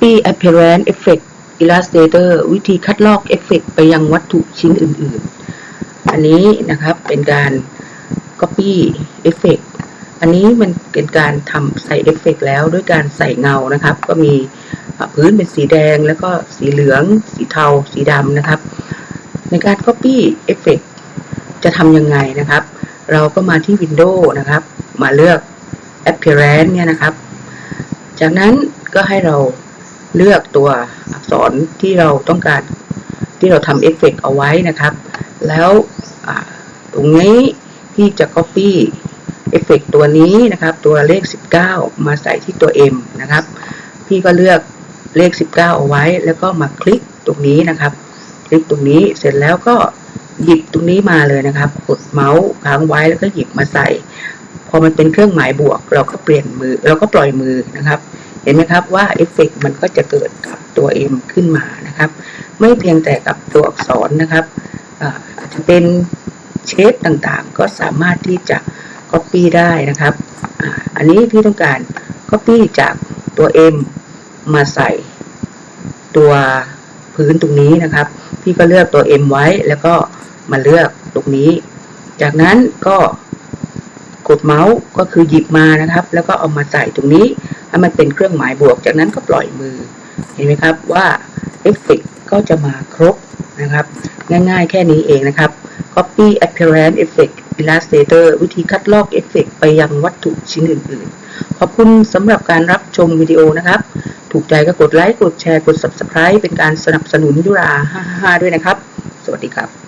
Copy Appearance Effect Illustrator วิธีคัดลอกเอฟเฟกไปยังวัตถุชิ้นอื่นๆ อันนี้นะครับเป็นการ Copy Effect อันนี้มันเป็นการทำใส่เอฟเฟกแล้วด้วยการใส่เงานะครับ ก็มีพื้นเป็นสีแดงแล้วก็สีเหลือง สีเทา สีดำนะครับ ในการ Copy Effect จะทำยังไงนะครับ เราก็มาที่ Windows นะครับ มาเลือก Appearance เนี่ยนะครับ จากนั้นก็ให้เรา เลือกตัวอักษรที่เราต้องการที่เราทำเอฟเฟกเอาไว้นะครับ แล้วตรงนี้ที่จะ Copy เอฟเฟกตัวนี้นะครับ ตัวเลข 19 มาใส่ที่ตัว M นะครับ พี่ก็เลือกเลข 19 เอาไว้ แล้วก็มาคลิกตรงนี้นะครับ คลิกตรงนี้เสร็จแล้วก็หยิบตรงนี้มาเลยนะครับ กดเมาส์ค้างไว้แล้วก็หยิบมาใส่ พอมันเป็นเครื่องหมายบวก เราก็เปลี่ยนมือ เราก็ปล่อยมือนะครับ เห็นไหมครับว่าเอฟเฟกมันก็จะเกิดกับตัว M ขึ้นมานะครับ ไม่เพียงแต่กับตัวอักษรนะครับอาจจะเป็นเชฟต่างๆ ก็สามารถที่จะ Copy ได้นะครับออันนี้พี่ต้องการ Copy จากตัว M มาใส่ตัวพื้นตรงนี้นะครับ พี่ก็เลือกตัว M ไว้แล้วก็มาเลือกตรงนี้ จากนั้นก็กดเมาส์ก็คือหยิบมานะครับ แล้วก็เอามาใส่ตรงนี้ ให้มันเป็นเครื่องหมายบวกจากนั้นก็ปล่อยมือ เห็นไหมครับว่าเอฟเฟกก็จะมาครบนะครับ ง่ายๆแค่นี้เองนะครับ Copy Appearance Effect Illustrator วิธีคัดลอกเอฟเฟกไปยังวัตถุชิ้นอื่นๆ ขอบคุณสำหรับการรับชมวิดีโอนะครับ ถูกใจก็กดไลค์ กดแชร์ กด Subscribe เป็นการสนับสนุนยุรา55ด้วยนะครับ สวัสดีครับ